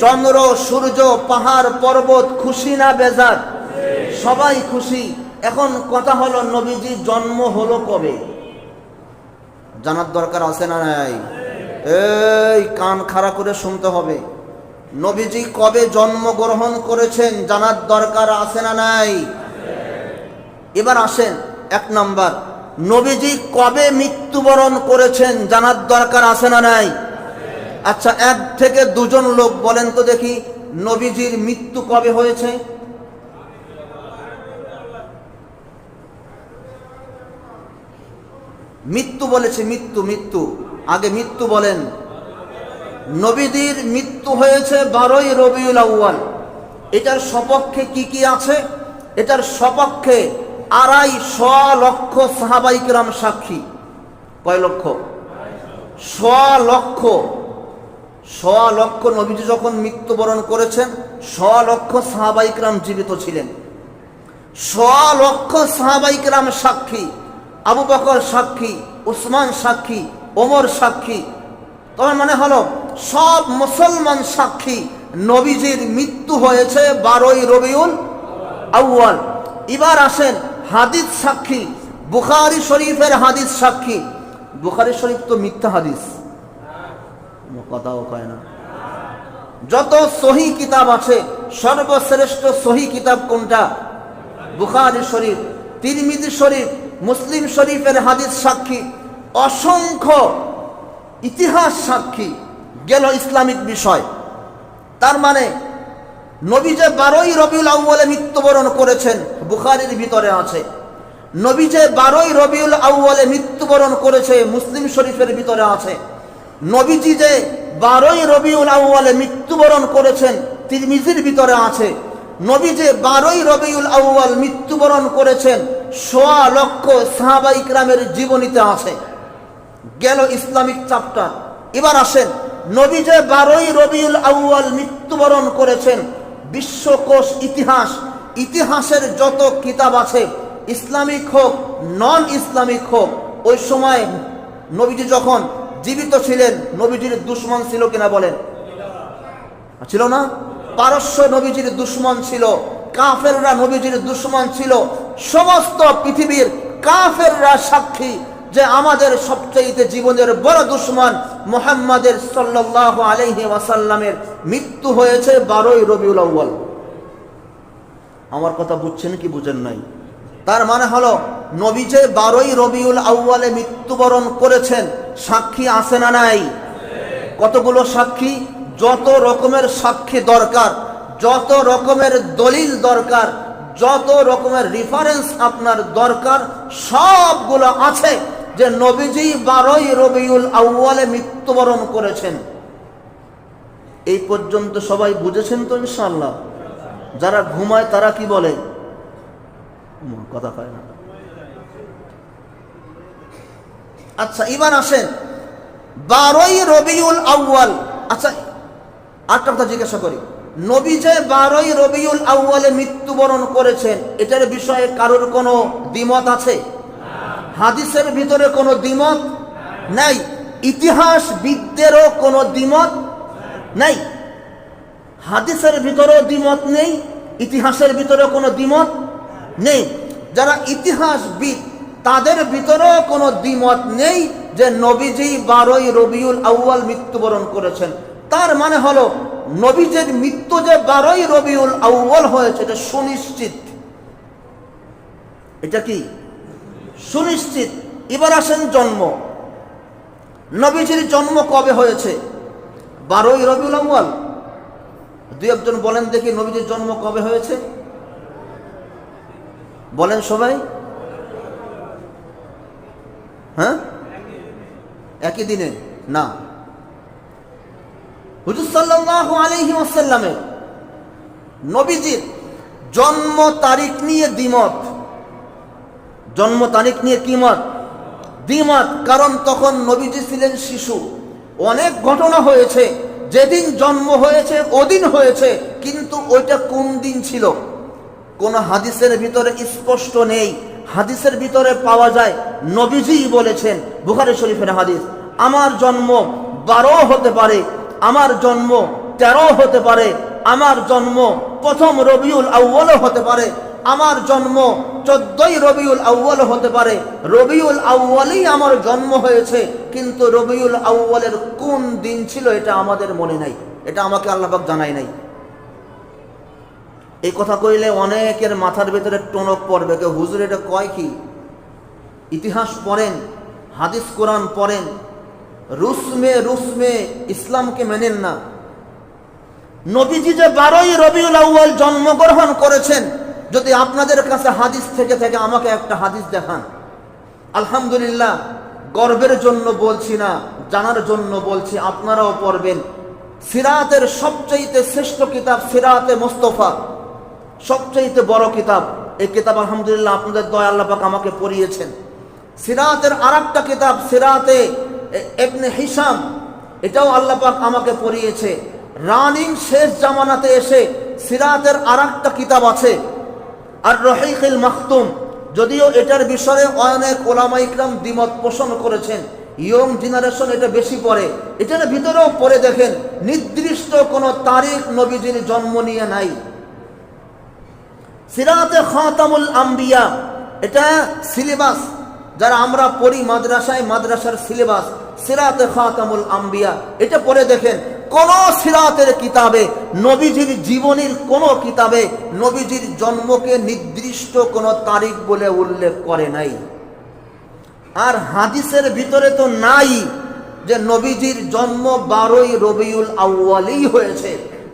চন্দ্র, সূর্য, পাহাড়, পর্বত, খুশি না বেজার? সবাই খুশি। এখন কথা হলো, নবীজি জন্ম হলো কবে? জানার দরকার আছে না নাই? এই, কান খাড়া করে শুনতে হবে। নবীজি কবে জন্মগ্রহণ করেছেন জানার দরকার আছে না নাই? এবার আসেন এক নাম্বার। নবীজি কবে মৃত্যুবরণ করেছেন জানার দরকার আছে না নাই? আচ্ছা এক থেকে দুজন লোক বলেন তো দেখি নবীজির মৃত্যু কবে হয়েছে? মৃত্যু বলেছে, মৃত্যু মৃত্যু। আগে মৃত্যু বলেন। নবীদের মৃত্যু হয়েছে বারোই রবিউল আউয়াল। এটার সপক্ষে কি কি আছে? এটার সপক্ষে আড়াই শ লক্ষ সাহাবাইকরাম সাক্ষী। কয় লক্ষ? শ লক্ষ। শ লক্ষ নবীজি যখন মৃত্যুবরণ করেছেন শ লক্ষ সাহাবাইকরাম জীবিত ছিলেন। শ লক্ষ সাহাবাইকরাম সাক্ষী, আবু বকর সাক্ষী, উসমান সাক্ষী, ওমর সাক্ষী। তোমার মানে হলো, সব মুসলমান সাক্ষী নবীজির মৃত্যু হয়েছে বারোই রবিউল আউয়াল। এবার আসেন হাদিস সাক্ষী, বুখারি শরীফের হাদিস সাক্ষী। বুখারি শরীফ তো মিথ্যা হাদিস। কথাও কয় না। যত সহি কিতাব আছে, সর্বশ্রেষ্ঠ সহি কিতাব কোনটা? বুখারি শরীফ, তিরমিজি শরীফ, মুসলিম শরীফের হাদিস সাক্ষী, অসংখ্য ইতিহাস সাক্ষী গেল ইসলামিক বিষয়। তার মানে নবী যে বারোই রবিউল আউ্বালে মৃত্যুবরণ করেছেন, বুখারির ভিতরে আছে। নবী যে বারোই রবিউল আউ্বালে মৃত্যুবরণ করেছে, মুসলিম শরীফের ভিতরে আছে। নবীজি যে বারোই রবিউল আউ্বালে মৃত্যুবরণ করেছেন, তিরমিজির ভিতরে আছে। নবী যে বারোই রবিউল আউ্বাল মৃত্যুবরণ করেছেন, সোয়া লক্ষ সাহাবা ইকরামের জীবনীতে আছে। গেল ইসলামিক চাপটার এবার আসেন, নবী যে বারোই রবিউল আউ্য়াল মৃত্যুবরণ করেছেন, বিশ্বকোষ ইতিহাস। ইতিহাসের যত কিতাব আছে, ইসলামিক হোক নন ইসলামিক হোক, ওই সময় নবীজি যখন জীবিত ছিলেন, নবীজির দুশ্মন ছিল কিনা বলেন। ছিল না? পারস্য নবীজির দুশ্মন ছিল, কাফেররা নবীজির দুশ্মন ছিল, সমস্ত পৃথিবীর কাফেররা সাক্ষী যে আমাদের সবচেয়ে জীবনের বড় দুশ্মন মোহাম্মদের সাল্লাহ আলহি ওয়াসাল্লামের মৃত্যু হয়েছে বারোই রবিউল আউ্বাল আমার কথা বুঝছেন কি বুঝেন নাই? তার মানে হলো নবী যে বারোই রবিউল আউ্বালে মৃত্যুবরণ করেছেন। সাক্ষী আছে না নাই? কতগুলো সাক্ষী? যত রকমের সাক্ষী দরকার, যত রকমের দলিল দরকার, যত রকমের রিফারেন্স আপনার দরকার, সবগুলো আছে যে নবীজি বারোই রবিউল আউ্বালে মৃত্যুবরণ করেছেন। এই পর্যন্ত সবাই বুঝেছেন তো ইনশাল্লাহ যারা ঘুমায় তারা কি বলে? কথা কয় না। আচ্ছা এবার আসেন। বারোই রবিউল আউ্বাল আচ্ছা আরেকটা কথা জিজ্ঞাসা করি। নবী যে বারোই রবিউল আউ্বালে মৃত্যুবরণ করেছেন, এটার বিষয়ে কারোর কোনো দ্বিমত আছে? হাদিসের ভিতরে কোনো দ্বিমত নাই? ইতিহাসবিদদেরও কোনো দ্বিমত নাই? হাদিসের ভিতরেও দ্বিমত নেই, ইতিহাসের ভিতরে কোনো দ্বিমত নেই। যারা ইতিহাসবিদ তাদের ভিতরেও কোনো দ্বিমত নেই যে নবীজি বারোই রবিউল আউ্য়াল মৃত্যুবরণ করেছেন। তার মানে হলো, নবীজের মৃত্যু যে বারোই রবিউল আউ্য়াল হয়েছে, এটা সুনিশ্চিত। এটা কি? সুনিশ্চিত। এবার আসেন জন্ম। নবীজির জন্ম কবে হয়েছে? বারোই রবিউল আউ্য়াল। দুই একজন বলেন দেখি নবীজির জন্ম কবে হয়েছে। বলেন সবাই। একই দিনে? না। হুজুর সাল্লাল্লাহু আলাইহি ওয়াসাল্লামের নবীজির জন্ম তারিখ নিয়ে দ্বিমত। জন্ম তারিখ নিয়ে কি মত? দ্বিমত, কারণ তখন নবীজি ছিলেন শিশু। অনেক ঘটনা হয়েছে, যেদিন জন্ম হয়েছে, ওদিন হয়েছে, কিন্তু ওইটা কোন দিন ছিল? কোন হাদিসের ভিতরে স্পষ্ট নেই। হাদিসের ভিতরে পাওয়া যায় নবীজি বলেছেন, বুখারি শরীফের হাদিস। আমার জন্ম বারো হতে পারে, আমার জন্ম তেরো হতে পারে, আমার জন্ম প্রথম রবিউল আউ্বালও হতে পারে, আমার জন্ম চোদ্দই রবিউল আউ্বাল হতে পারে। রবিউল আউ্বালেই আমার জন্ম হয়েছে, কিন্তু রবিউল আউ্বালের কোন দিন ছিল এটা আমাদের মনে নাই, এটা আমাকে আল্লাহবাক জানাই নাই। এই কথা কইলে অনেকের মাথার ভেতরে টনক পড়বে, কেউ হুজুর এটা কয় কি? ইতিহাস পড়েন, হাদিস কোরআন পড়েন রুসমে রুসমে ইসলামকে মেনেন না। নবীজি যে বারোই রবিউল আউ্বাল জন্মগ্রহণ করেছেন, যদি আপনাদের কাছে হাদিস থেকে থেকে, আমাকে একটা হাদিস দেখান। আলহামদুলিল্লাহ, গর্বের জন্য বলছি না, জানার জন্য বলছি, আপনারাও পড়বেন। সিরাতের সবচাইতে শ্রেষ্ঠ কিতাব সিরাতে মোস্তফা। সবচাইতে বড় কিতাব। এই কিতাব আলহামদুলিল্লাহ আপনাদের দয়া আল্লাহ আমাকে পড়িয়েছেন। সিরাতের আর একটা কিতাব সিরাতে এবনে হিসাম এটাও আল্লাহ পাক আমাকে পড়িয়েছে। রানিং শেষ জামানাতে এসে সিরাতের আর একটা কিতাব আছে, আর রহিকিল মাখতুম। যদিও এটার বিষয়ে অনেক ওলামা ইকরাম দ্বিমত পোষণ করেছেন, ইয়ং জেনারেশন এটা বেশি পড়ে। এটার ভিতরেও পড়ে দেখেন, নির্দিষ্ট কোনো তারিখ নবীজির জন্ম নিয়ে নাই। সিরাতে খাতামুল আম্বিয়া, এটা সিলেবাস, যারা আমরা পড়ি মাদ্রাসায়, মাদ্রাসার সিলেবাস। সিরাতে খাতামুল আম্বিয়া। এটা পরে দেখেন, কোন সিরাতের কিতাবে, নবীজির জীবনীর কোন কিতাবে নবীজির জন্মকে নির্দিষ্ট কোন তারিখ বলে উল্লেখ করে নাই। আর হাদিসের ভিতরে তো নাই যে নবীজির জন্ম বারোই রবিউল আউ্বালেই হয়েছে।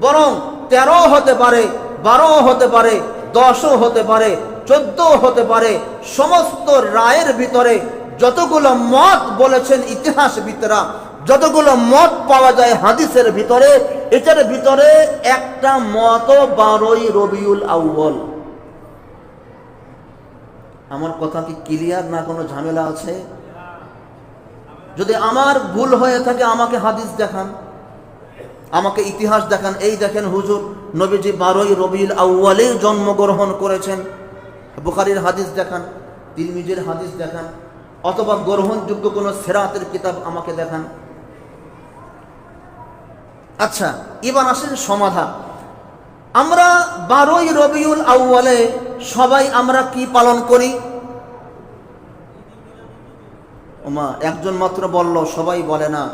বরং তেরো হতে পারে, বারো হতে পারে, দশও হতে পারে চোদ্দ হতে পারে, সমস্ত রায়ের ভিতরে যতগুলো মত বলেছেন ইতিহাসবিদরা, যতগুলো মত পাওয়া যায় হাদিসের ভিতরে, এটার ভিতরে একটা মত বারোই রবিউল আউ্বল আমার কথা কি ক্লিয়ার না কোনো ঝামেলা আছে? যদি আমার ভুল হয়ে থাকে, আমাকে হাদিস দেখান। আমাকে ইতিহাস দেখান। এই দেখেন হুজুর, নবীজি বারোই রবিউল আউ্বালে জন্মগ্রহণ করেছেন। বুখারির হাদিস দেখান, তিরমিজের হাদিস দেখান অথবা গ্রহণযোগ্য কোনো সেরাতের কিতাব আমাকে দেখান। আচ্ছা এবার আসেন সমাধান। আমরা বারোই রবিউল আউ্বালে সবাই আমরা কি পালন করি? ওমা, একজন মাত্র বলল, সবাই বলে না।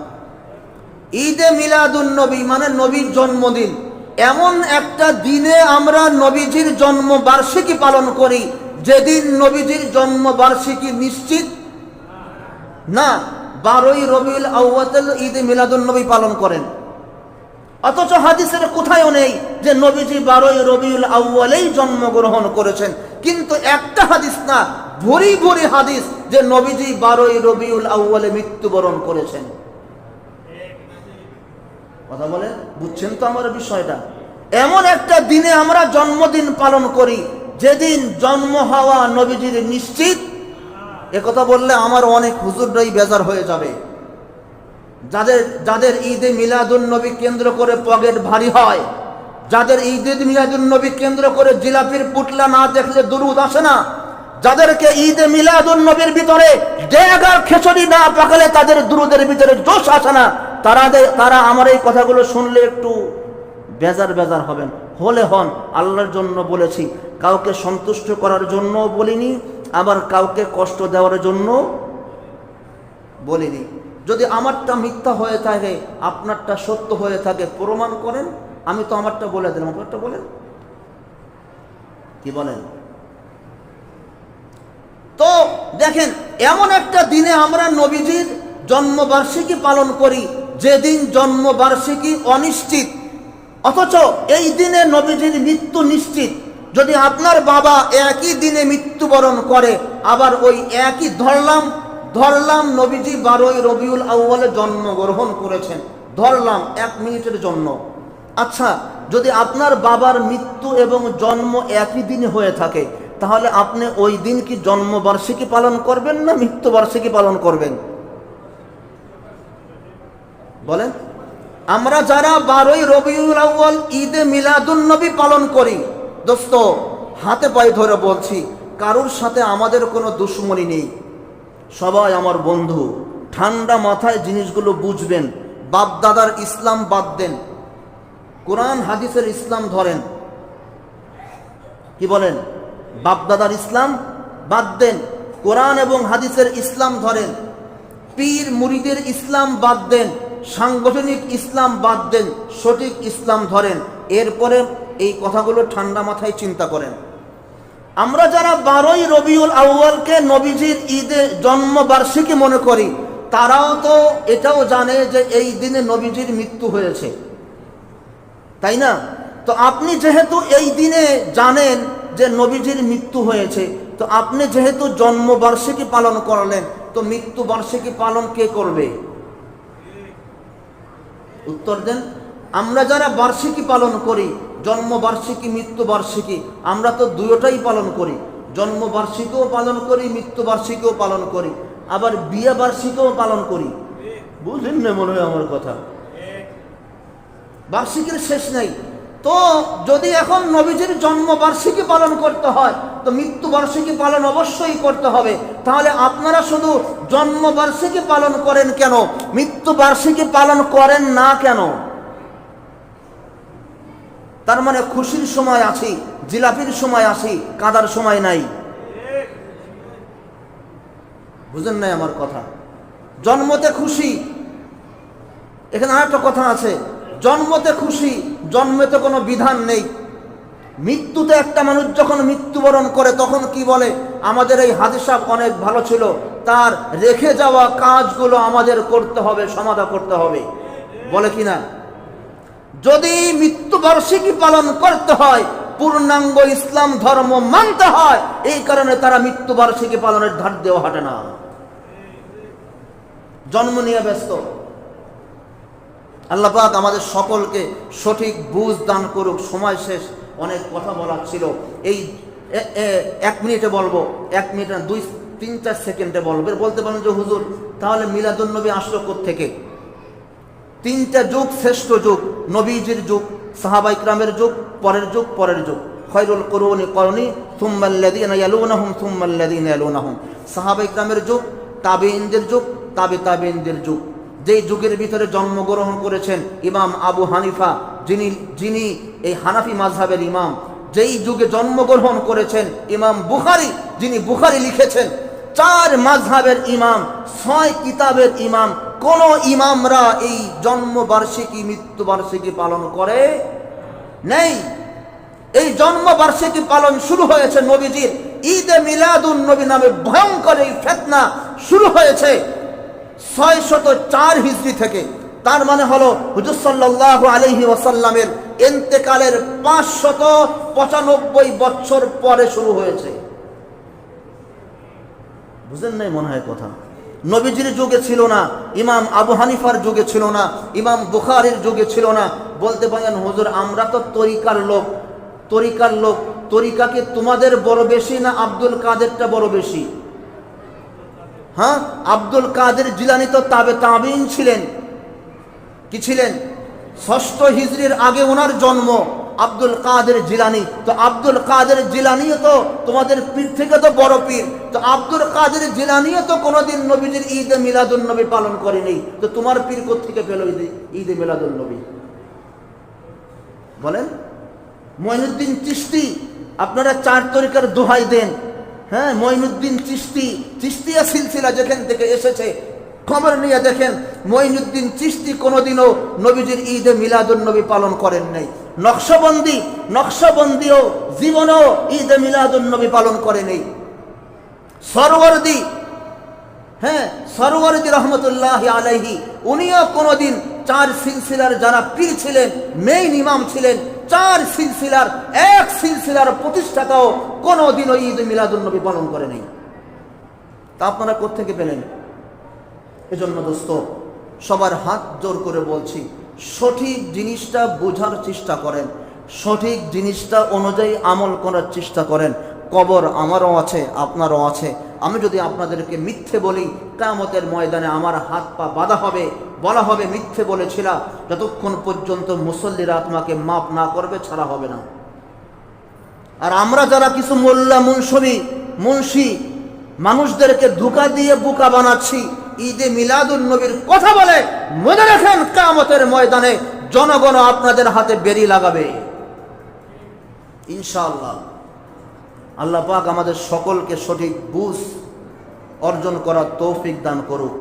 ঈদে মিলাদুন নবী মানে নবীর জন্মদিন। এমন একটা দিনে আমরা নবীজির জন্ম বার্ষিকী পালন করি, যেদিন নবীজির জন্ম বার্ষিকী নিশ্চিত না, বারোই রবিউল আউ্বাতেল ঈদে মিলাদুন নবী পালন করেন। অথচ হাদিসের কোথায়ও নেই যে নবীজি বারোই রবিউল আউ্বালেই জন্মগ্রহণ করেছেন। কিন্তু একটা হাদিস না, ভরি ভরি হাদিস যে নবীজি বারোই রবিউল আউ্বালে মৃত্যুবরণ করেছেন। কথা বলে? বুঝছেন তো আমার বিষয়টা? এমন একটা দিনে আমরা জন্মদিন পালন করি, যেদিন জন্ম হওয়া নবীজির নিশ্চিত কথা বললে আমার অনেক হুজুররাই বেজার হয়ে যাবে। যাদের যাদের ঈদে মিলাদুন নবী কেন্দ্র করে পকেট ভারী হয়, যাদের ঈদে মিলাদুন নবী কেন্দ্র করে জিলাপির পুটলা না দেখলে দুরুদ আসে না, যাদেরকে ঈদে মিলাদুন নবীর ভিতরে ডেগার খেচড়ি না পাকালে তাদের দুরুদের ভিতরে জোশ আসে না। তারা তারা আমার এই কথাগুলো শুনলে একটু বেজার বেজার হবেন। হলে হন, আল্লাহর জন্য বলেছি। কাউকে সন্তুষ্ট করার জন্য বলিনি আবার কাউকে কষ্ট দেওয়ার জন্য বলিনি। যদি আমারটা মিথ্যা হয়ে থাকে, আপনারটা সত্য হয়ে থাকে, প্রমাণ করেন, আমি তো আমারটা বলে দিলাম। আপনারটা বলেন। কি বলেন? তো দেখেন, এমন একটা দিনে আমরা নবীজির জন্মবার্ষিকী পালন করি, যেদিন জন্মবার্ষিকী অনিশ্চিত। অথচ এই দিনে নবীজির মৃত্যু নিশ্চিত। যদি আপনার বাবা একই দিনে মৃত্যুবরণ করে, আবার ওই একই ধরলাম ধরলাম নবীজি বারোই রবিউল আউ্বালে জন্মগ্রহণ করেছেন, ধরলাম এক মিনিটের জন্য। আচ্ছা যদি আপনার বাবার মৃত্যু এবং জন্ম একই দিনে হয়ে থাকে, তাহলে আপনি ওই দিন কি জন্মবার্ষিকী পালন করবেন না মৃত্যুবার্ষিকী পালন করবেন? বলেন, আমরা যারা বারোই রবিউল আউ্বাল ঈদে মিলাদুন নবী পালন করি দোস্ত, হাতে পায়ে ধরে বলছি, কারোর সাথে আমাদের কোনো দুশ্মনী নেই। সবাই আমার বন্ধু, ঠান্ডা মাথায় জিনিসগুলো বুঝবেন বাপ দাদার ইসলাম বাদ দেন। কোরআন, হাদিসের ইসলাম ধরেন। কি বলেন? বাপদাদার ইসলাম বাদ দেন, কোরআন এবং হাদিসের ইসলাম ধরেন। পীর মুরিদের ইসলাম বাদ দেন, সাংগঠনিক ইসলাম বাদ দেন, সঠিক ইসলাম ধরেন। এরপরে এই কথাগুলো ঠান্ডা মাথায় চিন্তা করেন। আমরা যারা বারোই রবিউল আউ্য়ালকে নবীজির ঈদে জন্মবার্ষিকী মনে করি, তারাও তো এটাও জানে যে এই দিনে নবীজির মৃত্যু হয়েছে। তাই না? তো আপনি যেহেতু এই দিনে জানেন যে নবীজির মৃত্যু হয়েছে, তো আপনি যেহেতু জন্মবার্ষিকী পালন করলেন, তো মৃত্যু বার্ষিকী পালন কে করবে? উত্তর দেন, আমরা যারা বার্ষিকী পালন করি জন্মবার্ষিকী, মৃত্যুবার্ষিকী, আমরা তো দুয়োটাই পালন করি। জন্মবার্ষিকীও পালন করি, মৃত্যুবার্ষিকীও পালন করি। আবার বিয়ে বার্ষিকীও পালন করি। বুঝলেন না মনে হয় আমার কথা? বার্ষিকীর শেষ নাই। তো যদি এখন নবীজির জন্মবার্ষিকী পালন করতে হয়, তো মৃত্যুবার্ষিকী পালন অবশ্যই করতে হবে। তাহলে আপনারা শুধু জন্মবার্ষিকী পালন করেন কেন? মৃত্যুবার্ষিকী পালন করেন না কেন? তার মানে খুশির সময় আছি, জিলাপির সময় আছি, কাদার সময় নাই। বুঝেন নাই আমার কথা? জন্মতে খুশি, এখানে আরেকটা কথা আছে, জন্মতে খুশি, জন্মেতে কোনো বিধান নেই। মৃত্যুতে একটা মানুষ যখন মৃত্যুবরণ করে, তখন কি বলে? আমাদের এই হাদিসাব অনেক ভালো ছিল, তার রেখে যাওয়া কাজগুলো আমাদের করতে হবে, সমাধা করতে হবে। বলে কি না যদি মৃত্যুবার্ষিকী পালন করতে হয়, পূর্ণাঙ্গ ইসলাম ধর্ম মানতে হয়, এই কারণে তারা মৃত্যুবার্ষিকী পালনের ধার দেওয়া হাঁটে না। জন্ম নিয়ে ব্যস্ত। আল্লাহ পাক আমাদের সকলকে সঠিক বুঝ দান করুক, সময় শেষ, অনেক কথা বলার ছিল। এই এক মিনিটে বলব, এক মিনিট দুই, তিন, চার সেকেন্ডে বলব। বলতে পারেন যে, হুজুর, তাহলে মিলাদুন্নবী আসলো থেকে তিনটা যুগ, শ্রেষ্ঠ যুগ, নবীজির যুগ সাহাবা ইকরামের যুগ, পরের যুগ পরের যুগ। খয়রুল করুনি করণী থুম্মাল্লাদিনা ইয়ালুনাহুম থুম্মাল্লাদিনা ইয়ালুনাহুম। সাহাবা ইকরামের যুগ তাবেইনদের যুগ, তাবে তাবেইনদের যুগ। যেই যুগের ভিতরে জন্মগ্রহণ করেছেন ইমাম আবু হানিফা, যিনি যিনি এই হানাফি মাযহাবের ইমাম, যেই যুগে জন্মগ্রহণ করেছেন ইমাম বুখারী, যিনি বুখারী লিখেছেন, চার মাযহাবের ইমাম, ছয় কিতাবের ইমাম কোন ইমামরা এই জন্মবার্ষিকী, মৃত্যুবার্ষিকী পালন করে নেই। এই জন্মবার্ষিকী পালন শুরু হয়েছে নবীজির। ঈদে মিলাদুন নবী নামে ভয়ঙ্কর এই ফেতনা শুরু হয়েছে ছয় শত চার হিজড়ি থেকে। তার মানে হলো হুজুর সাল্লাহ আলহি ওয়াসাল্লামের এন্তেকালের পাঁচশত পঁচানব্বই বছর পরে শুরু হয়েছে। বুঝলেন নাই মনে হয় কথা? নবীজির যুগে ছিল না, ইমাম আবু হানিফার যুগে ছিল না, ইমাম বুখারির যুগে ছিল না। বলতে পারেন, হুজুর, আমরা তো তরিকার লোক তরিকার লোক তরিকাকে তোমাদের বড় বেশি না আব্দুল কাদেরটা বড় বেশি? হ্যাঁ আব্দুল কাদের জিলানি তো তাবে তাবিন ছিলেন। কি ছিলেন? ষষ্ঠ হিজরির আগে ওনার জন্ম। আব্দুল কাদের জিলানি। তো আব্দুল কাদের জিলানিও তো তোমাদের পীর থেকে তো বড় পীর। তো আব্দুল কাদের জিলানিও তো কোনোদিন নবীজির ঈদে মিলাদুল নবী পালন করেনি। তো তোমার পীর থেকে পেল ঈদে ঈদে মিলাদুল নবী বলেন। মঈনুদ্দিন চিস্তি আপনারা চার তরিকার দোহাই দেন। হ্যাঁ মঈনুদ্দিন চিস্তি চিস্তিয়া সিলসিলা যেখান থেকে এসেছে, খবর নিয়ে দেখেন মঈনুদ্দিন চিস্তি কোনোদিনও নবীজির ঈদে মিলাদুল নবী পালন করেন নাই। নকশবন্দি, নকশবন্দিও জীবনেও ঈদে মিলাদুল নবী পালন করে নেই সরওয়ার্দি হ্যাঁ সরওয়ারদি রহমতুল্লাহ আলাইহি, উনিও কোনোদিন চার সিলসিলার যারা পীর ছিলেন, মেইন ইমাম ছিলেন, চার সিলসিলার, এক সিলসিলার প্রতিষ্ঠাতাও কোনোদিনও ঈদ মিলাদুল নবী পালন করে নেই তা আপনারা কোত্থেকে পেলেন? এজন্য দোস্ত, সবার হাত জোর করে বলছি সঠিক জিনিসটা বোঝার চেষ্টা করেন। সঠিক জিনিসটা অনুযায়ী আমল করার চেষ্টা করেন। কবর আমারও আছে, আপনারও আছে। আমি যদি আপনাদেরকে মিথ্যে বলি কামতের ময়দানে আমার হাত পা বাঁধা হবে, বলা হবে মিথ্যে বলেছিলাম, যতক্ষণ পর্যন্ত মুসল্লিরা আত্মাকে মাপ না করবে, ছাড়া হবে না। আর আমরা যারা কিছু মোল্লা, মুনসবি, মুন্সি, মানুষদেরকে ধোকা দিয়ে বোকা বানাচ্ছি ঈদে মিলাদুল নবীর কথা বলে মনে রাখেন কামতের ময়দানে জনগণ আপনাদের হাতে বেরি লাগাবে। ইনশাআল্লাহ। আল্লাহ পাক আমাদের সকলকে সঠিক বুঝ অর্জন করার তৌফিক দান করুক।